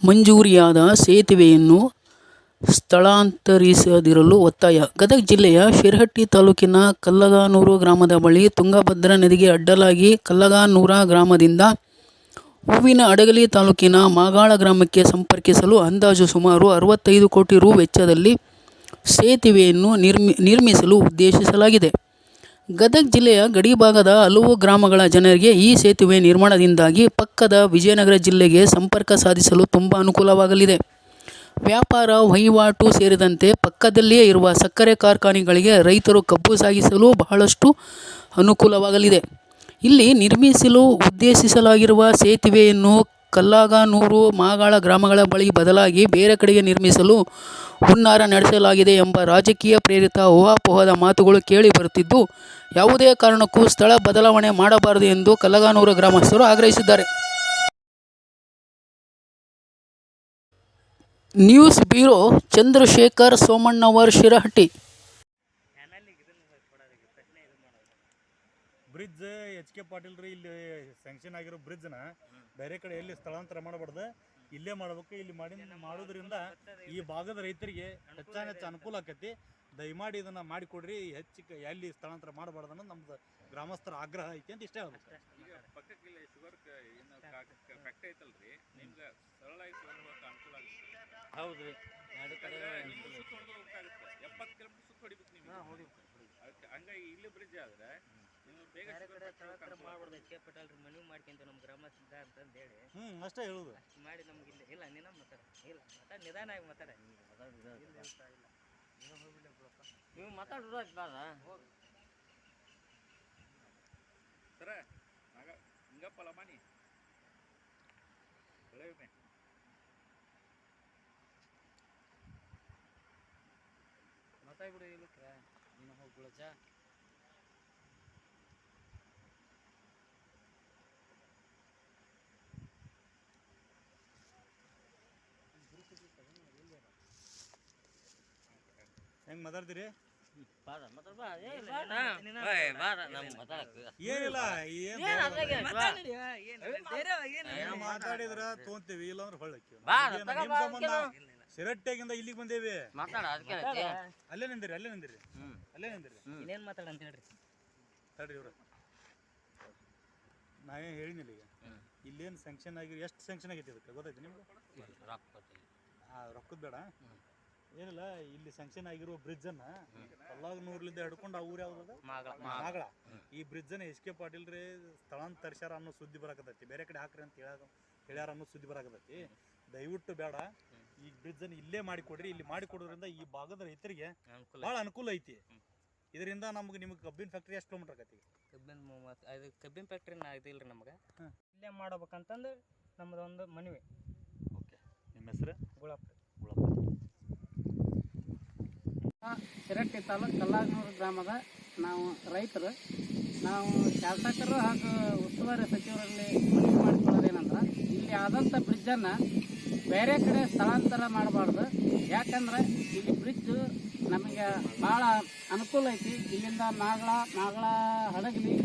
ಮಂಜೂರಾದ ಸೇತುವೆಯನ್ನು ಸ್ಥಳಾಂತರಿಸದಿರಲು ಒತ್ತಾಯ. ಗದಗ ಜಿಲ್ಲೆಯ ಶಿರಹಟ್ಟಿ ತಾಲೂಕಿನ ಕಲ್ಲಗಾನೂರು ಗ್ರಾಮದ ಬಳಿ ತುಂಗಭದ್ರಾ ನದಿಗೆ ಅಡ್ಡಲಾಗಿ ಕಲ್ಲಗಾನೂರ ಗ್ರಾಮದಿಂದ ಹೂವಿನ ಅಡಗಲಿ ತಾಲೂಕಿನ ಮಾಗಾಳ ಗ್ರಾಮಕ್ಕೆ ಸಂಪರ್ಕಿಸಲು ಅಂದಾಜು ಸುಮಾರು ಅರವತ್ತೈದು ಕೋಟಿ ರು ವೆಚ್ಚದಲ್ಲಿ ಸೇತುವೆಯನ್ನು ನಿರ್ಮಿ, ನಿರ್ಮಿಸಲು ಉದ್ದೇಶಿಸಲಾಗಿದೆ. ಗದಗ ಜಿಲ್ಲೆಯ ಗಡಿಭಾಗದ ಹಲವು ಗ್ರಾಮಗಳ ಜನರಿಗೆ ಈ ಸೇತುವೆ ನಿರ್ಮಾಣದಿಂದಾಗಿ ಪಕ್ಕದ ವಿಜಯನಗರ ಜಿಲ್ಲೆಗೆ ಸಂಪರ್ಕ ಸಾಧಿಸಲು ತುಂಬ ಅನುಕೂಲವಾಗಲಿದೆ. ವ್ಯಾಪಾರ, ವಹಿವಾಟು ಸೇರಿದಂತೆ ಪಕ್ಕದಲ್ಲಿಯೇ ಇರುವ ಸಕ್ಕರೆ ಕಾರ್ಖಾನೆಗಳಿಗೆ ರೈತರು ಕಬ್ಬು ಸಾಗಿಸಲು ಬಹಳಷ್ಟು ಅನುಕೂಲವಾಗಲಿದೆ. ಇಲ್ಲಿ ನಿರ್ಮಿಸಲು ಉದ್ದೇಶಿಸಲಾಗಿರುವ ಸೇತುವೆಯನ್ನು ಕಲ್ಲಗನೂರು ಮಾಗಾಳ ಗ್ರಾಮಗಳ ಬಳಿ ಬದಲಾಗಿ ಬೇರೆ ಕಡೆಗೆ ನಿರ್ಮಿಸಲು ಹುನ್ನಾರ ನಡೆಸಲಾಗಿದೆ ಎಂಬ ರಾಜಕೀಯ ಪ್ರೇರಿತ ಊಹಾಪೋಹದ ಮಾತುಗಳು ಕೇಳಿ ಬರುತ್ತಿದ್ದು, ಯಾವುದೇ ಕಾರಣಕ್ಕೂ ಸ್ಥಳ ಬದಲಾವಣೆ ಮಾಡಬಾರದು ಎಂದು ಕಲ್ಲಗಾನೂರು ಗ್ರಾಮಸ್ಥರು ಆಗ್ರಹಿಸಿದ್ದಾರೆ. News bureau Chandrashekhar Somannavar Shirahatti bridge H K Patil ರೀ ಇಲ್ಲಿ ಸ್ಯಾಂಕ್ಷನ್ ಆಗಿರೋ ಬ್ರಿಡ್ಜ್ನ ಬೇರೆ ಕಡೆ ಎಲ್ಲಿ ಸ್ಥಳಾಂತರ ಮಾಡಬಾರ್ದು. ಇಲ್ಲೇ ಮಾಡ್ಬೇಕು ಇಲ್ಲಿ ಮಾಡಿ ಮಾಡೋದ್ರಿಂದ ಈ ಭಾಗದ ರೈತರಿಗೆ ಹೆಚ್ಚಾನ ಹೆಚ್ಚು ಅನುಕೂಲ ಆಕತಿ. ದಯಮಾಡಿ ಇದನ್ನ ಮಾಡಿಕೊಡ್ರಿ. ಹೆಚ್ಚು ಎಲ್ಲಿ ಸ್ಥಳಾಂತರ ಮಾಡಬಾರ್ದು ಅನ್ನೋದು ನಮ್ದು ಗ್ರಾಮಸ್ಥರ ಆಗ್ರಹ ಐತಿ ಅಂತ ಇಷ್ಟೇ ಹೇಳ್ಬೇಕು. ಈಗ ಪಕ್ಕಕ್ಕೆ ಇಲ್ಲಿ ಶುಗರ್ ಫ್ಯಾಕ್ಟ್ರಿ ಐತಲ್ರಿ ನಿಮ್ಗೆ ಸರಳವಾಗಿ ಶುಗರ್ ಅನುಕೂಲ ಆಗುತ್ತೆ. ಹೌದು ರೀ ಎಪ್ಪತ್ತು ಕಿಲೋಮೀಟರ್ ಸುತ್ತ ಹೊಡಿಬೇಕು ನೀವು ಹಂಗಾಗಿ ಇಲ್ಲಿ ಬ್ರಿಡ್ಜ್ ಆದ್ರೆ ಬೇರೆ ಕಡೆ ಸ್ಥಳಾಂತರ ಮಾಡ್ಬಾರ್ದು ಎಚ್ ಕೆ ಪಟೇಲ್ ಮನವಿ ಮಾಡ್ಕೊಂತ ನಮ್ಮ ಅಂತಂದು ಹೇಳಿ. ಹ್ಮ್ ಅಷ್ಟೇ ಹೇಳುದು. ಅಷ್ಟು ಮಾಡಿ ನಮ್ಗೆ ಇಲ್ಲ ಇಲ್ಲ ನಿನ್ನ ಮಾತಾಡ? ಇಲ್ಲ ಮಾತಾಡ ನಿಧಾನ ಆಗಿ ಮಾತಾಡ. ನೀವು ಮಾತಾಡೋದು ಬೇಡ ಸರ ಹಿಂಗಪ್ಪಲ್ಲ ಮನಿ. ಬೆಳೆ ವಿಮೆ. ಮಾತಾಡ್ಬಿಡು ನೀನು ಹೋಗಿ ಹೆಂಗ್ ಮಾತಾಡ್ತೀರಿ? ಬಾರ ಮಾತಾಡ ಬಾ ಏ ಬಾರ ನಮ್ಮ ಮಾತಾಡಕ್ಕೆ ಏನಿಲ್ಲ. ಏನ್ ಏನು ಅದ್ರಾಗೆ ಏನ್ ಮಾತಾಡಿದ್ರ? ತೊಗೊಂತೀವಿ ಇಲ್ಲಾಂದ್ರೆ ಹೊಳ್ಳಕ್ಕಿ ಸಿರಟ್ಟೆಗಿಂದ ಇಲ್ಲಿಗೆ ಬಂದೇವಿ. ಮಾತಾಡ ಅದಕ್ಕೆ ಹೇಳತ್ತೆ. ಅಲ್ಲೇ ನಿಂದಿರಿ ಅಲ್ಲೇ ನಿಂದಿರಿ. ಅಲ್ಲೇ ನಿಂದಿರಿ. ಏನ್ ಮಾತಾಡ ಅಂತ ಹೇಳ್ರಿ. ತಡ್ರಿ ಇವ್ರ. ನಾವೇ ಹೇಳಿನಿಲ್ಲ ಈಗ. ಇಲ್ಲೇನು ಸ್ಯಾಂಕ್ಷನ್ ಆಗಿ ಎಷ್ಟು ಸ್ಯಾಂಕ್ಷನ್ ಆಗೈತಿ ಅದಕ್ಕೆ ಗೊತ್ತೈತಿ ನಿಮ್ಗೆ? ಆ ರೊಕ್ಕದ ಬೇಡ. ಏನಿಲ್ಲ ಇಲ್ಲಿ ಸ್ಯಾಂಕ್ಷನ್ ಆಗಿರುವ ಬ್ರಿಡ್ಜ್ ಅನ್ನ ಕಲ್ಲಾಗನೂರ್ಲಿಂದ ಹಿಡ್ಕೊಂಡು ಆ ಊರು ಯಾವ್ದು ಮಗಳ. ಮಾಗಳ. ಈ ಬ್ರಿಡ್ಜ್ ಅನ್ನ ಎಚ್ ಕೆ ಪಾಟೀಲ್ ರೀ ಸ್ಥಳಾಂತರಿಸ್ಯಾರ ಅನ್ನೋ ಸುದ್ದಿ ಬರಾಕತೈತಿ ಬೇರೆ ಕಡೆ ಹಾಕ್ರಿ ಅಂತ ಹೇಳ ಹೇಳ್ಯಾರ ಅನ್ನೋ ಸುದ್ದಿ ಬರಾಕತೈತಿ ದಯವಿಟ್ಟು ಬೇಡ. ಈ ಬ್ರಿಡ್ಜ್ ಅನ್ನ ಇಲ್ಲೇ ಮಾಡಿಕೊಡ್ರಿ. ಇಲ್ಲಿ ಮಾಡಿಕೊಡೋದ್ರಿಂದ ಈ ಭಾಗದ ರೈತರಿಗೆ ಬಹಳ ಭಾಳ ಅನುಕೂಲ ಐತಿ. ಇದರಿಂದ ನಮ್ಗೆ ನಿಮ್ಗೆ ಕಬ್ಬಿನ ಫ್ಯಾಕ್ಟ್ರಿ ಎಷ್ಟು ಕಿಲೋಮೀಟರ್ ಆಗತ್ತೆ ಕಬ್ಬಿನ ಮೂವತ್ತು ಅದು ಕಬ್ಬಿನ ಫ್ಯಾಕ್ಟ್ರಿ ಇದಿಲ್ರಿ ರೀ ನಮ್ಗೆ. ಇಲ್ಲೇ ಮಾಡ್ಬೇಕಂತಂದು ನಮ್ಮದೊಂದು ಮನವಿ. ಓಕೆ. ನಿಮ್ಮ ಹೆಸರು? ಗುಳಪ್ಪ. ಶಿರಟ್ಟಿ ತಾಲೂಕು ಕಲ್ಲಾಗನೂರು ಗ್ರಾಮದ ನಾವು ರೈತರು. ನಾವು ಶಾಸಕರು ಹಾಗೂ ಉಸ್ತುವಾರಿ ಸಚಿವರಲ್ಲಿ ಮನವಿ ಮಾಡಿಕೊಳ್ಳೋದೇನಂದ್ರೆ, ಇಲ್ಲಿ ಆದಂಥ ಬ್ರಿಡ್ಜನ್ನು ಬೇರೆ ಕಡೆ ಸ್ಥಳಾಂತರ ಮಾಡಬಾರ್ದು. ಯಾಕಂದ್ರೆ ಇಲ್ಲಿ ಬ್ರಿಡ್ಜ್ ನಮಗೆ ಭಾಳ ಅನುಕೂಲ ಐತಿ. ಇಲ್ಲಿಂದ ನಾಗಳ ನಾಗಳ ಹಡಗಲಿ,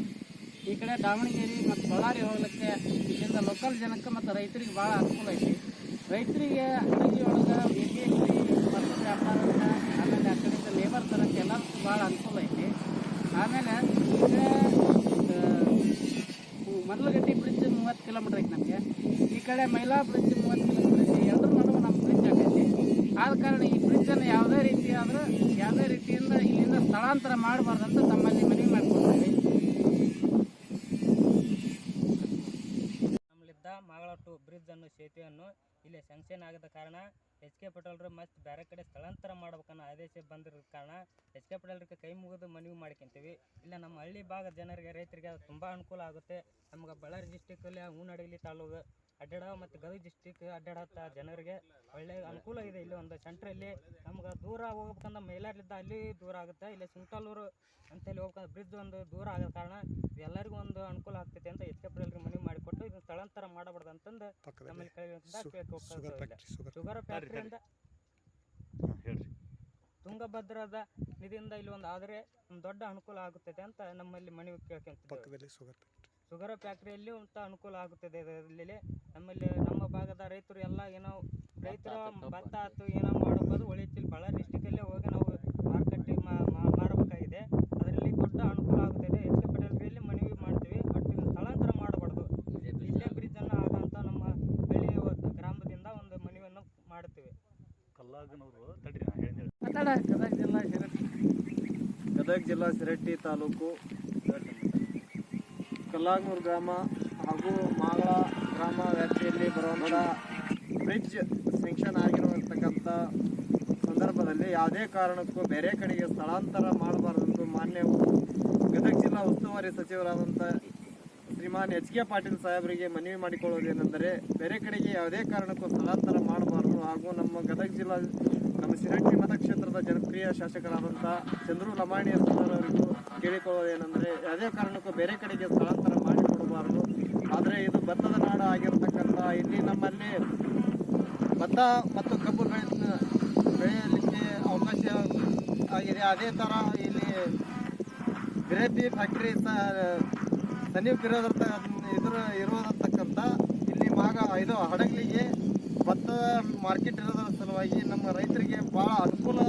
ಈ ಕಡೆ ದಾವಣಗೆರೆ ಮತ್ತು ಬಳ್ಳಾರಿ ಹೋಗ್ಲಿಕ್ಕೆ ಇಲ್ಲಿಂದ ಲೋಕಲ್ ಜನಕ್ಕೆ ಮತ್ತು ರೈತರಿಗೆ ಭಾಳ ಅನುಕೂಲ ಐತಿ. ರೈತರಿಗೆ ಹಡಗಿ ಒಳಗೆ ಬೇರೆ ಮತ್ತು ವ್ಯಾಪಾರಕ್ಕೆ ಆಮೇಲೆ ಆ ಕಡೆಯಿಂದ ಲೇಬರ್ ತರಕ್ಕೆ ಎಲ್ಲದಕ್ಕೂ ಭಾಳ ಅನುಕೂಲ ಐತಿ ಆಮೇಲೆ ಈ ಕಡೆ ಮದಲಗಟ್ಟಿ ಬ್ರಿಡ್ಜ್ ಮೂವತ್ತು ಕಿಲೋಮೀಟ್ರ್ ಐತಿ ನಮಗೆ ಕಡೆ ಮೈಲಾ ಬ್ರಿಡ್ಜ್ ಮೂವತ್ತು ಕಿಲೋಮೀಟರ್ ಎರಡರ ನಡುವೆ ನಮ್ಮ ಬ್ರಿಡ್ಜ್ ಆಗೈತಿ. ಆದ ಕಾರಣ ಈ ಬ್ರಿಡ್ಜನ್ನು ಯಾವುದೇ ರೀತಿ ಆದರೂ, ಯಾವುದೇ ರೀತಿಯಿಂದ ಇಲ್ಲಿಂದ ಸ್ಥಳಾಂತರ ಮಾಡಬಾರ್ದಂತ ತಮ್ಮಲ್ಲಿ ಮನವಿ ಮಾಡ್ಕೊಳ್ತೀವಿ ನಮ್ಮಲ್ಲಿದ್ದ ಮಾಗಳ ಬ್ರಿಡ್ಜ್ ಅನ್ನು ಸೇತುವೆಯನ್ನು ಇಲ್ಲಿ ಸಂಕ್ಷೇನ ಆಗದ ಕಾರಣ ಎಚ್ ಕೆ ಪಟೇಲ್ರು ಮತ್ತೆ ಬೇರೆ ಕಡೆ ಸ್ಥಳಾಂತರ ಮಾಡ್ಬೇಕನ್ನೋ ಆದೇಶ ಬಂದಿರೋ ಕಾರಣ ಎಚ್ ಕೆ ಪಟೇಲ್ರಿಗೆ ಕೈ ಮುಗಿದು ಮನವಿ ಮಾಡ್ಕೊಂತೀವಿ. ಇಲ್ಲ, ನಮ್ಮ ಹಳ್ಳಿ ಭಾಗದ ಜನರಿಗೆ, ರೈತರಿಗೆ ಅದು ತುಂಬ ಅನುಕೂಲ ಆಗುತ್ತೆ. ನಮ್ಗೆ ಬಳ್ಳಾರಿ ಡಿಸ್ಟಿಕಲ್ಲಿ ಹೂನಡಗಲಿ ತಾಲೂಕು ಅಡ್ಡಾಡ ಮತ್ತು ಗದಗ ಡಿಸ್ಟಿಕ್ ಅಡ್ಡಾಡತ್ತ ಜನರಿಗೆ ಒಳ್ಳೆ ಅನುಕೂಲ ಇದೆ ಇಲ್ಲಿ ಒಂದು ಸೆಂಟ್ರಲ್ಲಿ ನಮ್ಗೆ ದೂರ ಹೋಗ್ಬೇಕಂದ್ರೆ ಮೇಲಾರ್ಲಿದ್ದ ಅಲ್ಲಿ ದೂರ ಆಗುತ್ತೆ. ಇಲ್ಲಿ ಸುಂಟಾಲೂರು ಅಂತೇಳಿ ಹೋಗ್ಬೇಕಂದ್ರೆ ಬ್ರಿಡ್ಜ್ ಒಂದು ದೂರ ಆಗೋ ಕಾರಣ ಎಲ್ಲರಿಗೂ ಒಂದು ಅನುಕೂಲ ಆಗ್ತೈತೆ ಅಂತ ಎಚ್ ಕೆ ಪಟೇಲ್ರಿಗೆ ಮನವಿ ಮಾಡಿಕೊಟ್ಟು ಇದನ್ನ ಸ್ಥಳಾಂತರ ಮಾಡಬಾರ್ದು ಅಂತಂದು ನಮ್ಮಲ್ಲಿ ಕೇಳಿ ಶುಗರ್ ಫ್ಯಾಕ್ಟ್ರಿಯಿಂದ ತುಂಗಭದ್ರದ ನಿಧಿಯಿಂದ ಇಲ್ಲಿ ಒಂದು ಆದರೆ ಒಂದು ದೊಡ್ಡ ಅನುಕೂಲ ಆಗುತ್ತದೆ ಅಂತ ನಮ್ಮಲ್ಲಿ ಮನವಿ ಪಕ್ಕದಲ್ಲಿ ಶುಗರ್ ಫ್ಯಾಕ್ಟ್ರಿಯಲ್ಲಿ ಅಂತ ಅನುಕೂಲ ಆಗುತ್ತದೆ. ಇದರಲ್ಲಿ ನಮ್ಮಲ್ಲಿ ನಮ್ಮ ಭಾಗದ ರೈತರು ಎಲ್ಲ ಏನೋ ರೈತರ ಭತ್ತ ಆಯ್ತು ಏನೋ ಮಾಡಬಹುದು ಒಳ್ಳೆತಿಲ್ ಬಳ್ಳಾರಿ ಡಿಸ್ಟಿಕಲ್ಲೇ ಹೋಗಿ ನಾವು ಮಾರುಕಟ್ಟೆ ಮಾರಬೇಕಾಗಿದೆ. ಅದರಲ್ಲಿ ದೊಡ್ಡ ಅನುಕೂಲ ಆಗುತ್ತದೆ. ಎಚ್ ಕೆ ಪಟೇಲ್ರಲ್ಲಿ ಮನವಿ ಮಾಡ್ತೀವಿ. ಬಟ್ ಇದು ಸ್ಥಳಾಂತರ ಮಾಡಬಾರ್ದು. ಇಲ್ಲೇ ಬ್ರಿಡ್ಜನ್ನು ಆಗಂತ ನಮ್ಮ ಹಳ್ಳಿ ಗ್ರಾಮದಿಂದ ಒಂದು ಮನವಿಯನ್ನು ಮಾಡ್ತೀವಿ. ಕಲ್ಲಾಗನವರು ತಡ್ರಿ ಗದಗ ಜಿಲ್ಲಾ ಶಿರಟ್ಟಿ ಗದಗ ಜಿಲ್ಲಾ ಸಿರಟ್ಟಿ ತಾಲೂಕು. ಕಲ್ಲಾಗ್ನೂರು ಗ್ರಾಮ ಹಾಗೂ ಮಾಗಳ ಗ್ರಾಮ ವ್ಯಾಪ್ತಿಯಲ್ಲಿ ಬರುವಂತಹ ಬ್ರಿಡ್ಜ್ ಸ್ಯಾಂಕ್ಷನ್ ಆಗಿರುವಂತಕ್ಕಂಥ ಸಂದರ್ಭದಲ್ಲಿ ಯಾವುದೇ ಕಾರಣಕ್ಕೂ ಬೇರೆ ಕಡೆಗೆ ಸ್ಥಳಾಂತರ ಮಾಡಬಾರದೆಂದು ಮಾನ್ಯ ಗದಗ ಜಿಲ್ಲಾ ಉಸ್ತುವಾರಿ ಸಚಿವರಾದಂಥ ಶ್ರೀಮಾನ್ ಎಚ್ ಕೆ ಪಾಟೀಲ್ ಸಾಹೇಬರಿಗೆ ಮನವಿ ಮಾಡಿಕೊಳ್ಳೋದೇನೆಂದರೆ ಬೇರೆ ಕಡೆಗೆ ಯಾವುದೇ ಕಾರಣಕ್ಕೂ ಸ್ಥಳಾಂತರ ಮಾಡಬಾರದು ಹಾಗೂ ನಮ್ಮ ಗದಗ ಜಿಲ್ಲಾ ನಮ್ಮ ಸಿರಟ್ಟಿ ಮತಕ್ಷೇತ್ರದ ಜನಪ್ರಿಯ ಶಾಸಕರಾದಂಥ ಚಂದ್ರು ಲಮಾಣಿ ಅವರಿಗೂ ಕೇಳಿಕೊಳ್ಳುವುದೇನೆಂದರೆ ಯಾವುದೇ ಕಾರಣಕ್ಕೂ ಬೇರೆ ಕಡೆಗೆ ಸ್ಥಳಾಂತರ ಮಾಡಿಕೊಡಬಾರದು. ಆದರೆ ಇದು ಭತ್ತದ ನಾಡ ಆಗಿರತಕ್ಕಂಥ ಇಲ್ಲಿ ನಮ್ಮಲ್ಲಿ ಭತ್ತ ಮತ್ತು ಕಬ್ಬು ಬೆಳೆ ಬೆಳೆಯಲಿಕ್ಕೆ ಅವಕಾಶ ಆಗಿದೆ. ಅದೇ ಥರ ಇಲ್ಲಿ ಗ್ರೇಪಿ ಫ್ಯಾಕ್ಟ್ರಿ ಸಮೀಪ ಇರೋದ್ರ ಇದ್ರ ಇರೋದಕ್ಕಂಥ ಇಲ್ಲಿ ಮಾಗ, ಇದು ಹಡಗಲಿಗೆ ಮಾರ್ಕೆಟ್ ಇರೋದ್ರ ಸಲುವಾಗಿ ನಮ್ಮ ರೈತರಿಗೆ ಬಹಳ ಅನುಕೂಲ